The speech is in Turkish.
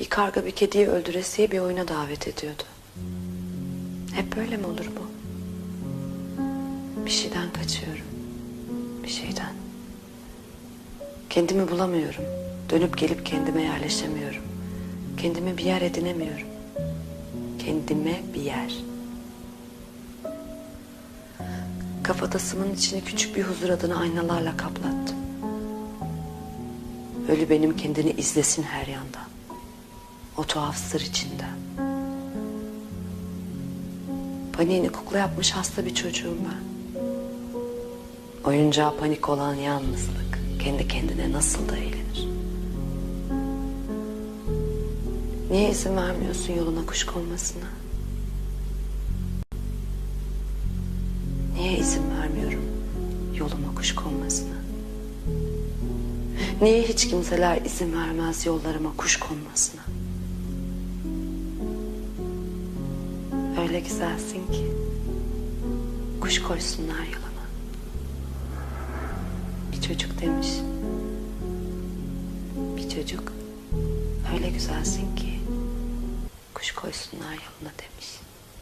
Bir karga bir kediyi öldüresiye bir oyuna davet ediyordu. Hep böyle mi olur bu? Bir şeyden kaçıyorum. Bir şeyden. Kendimi bulamıyorum. Dönüp gelip kendime yerleşemiyorum. Kendime bir yer edinemiyorum. Kendime bir yer. Kafatasımın içini küçük bir huzur adına aynalarla kaplattım. Ölü benim kendini izlesin her yandan. O tuhaf sır içinde. Paniğini kukla yapmış hasta bir çocuğum ben. Oyuncağa panik olan yalnızlık kendi kendine nasıl da eğlenir. Niye izin vermiyorsun yoluna kuş konmasına? Niye izin vermiyorum yoluma kuş konmasına? Niye hiç kimseler izin vermez yollarıma kuş konmasına? Öyle güzelsin ki kuş koysunlar yoluna. Bir çocuk demiş. Bir çocuk öyle güzelsin ki kuş koysunlar yoluna demiş.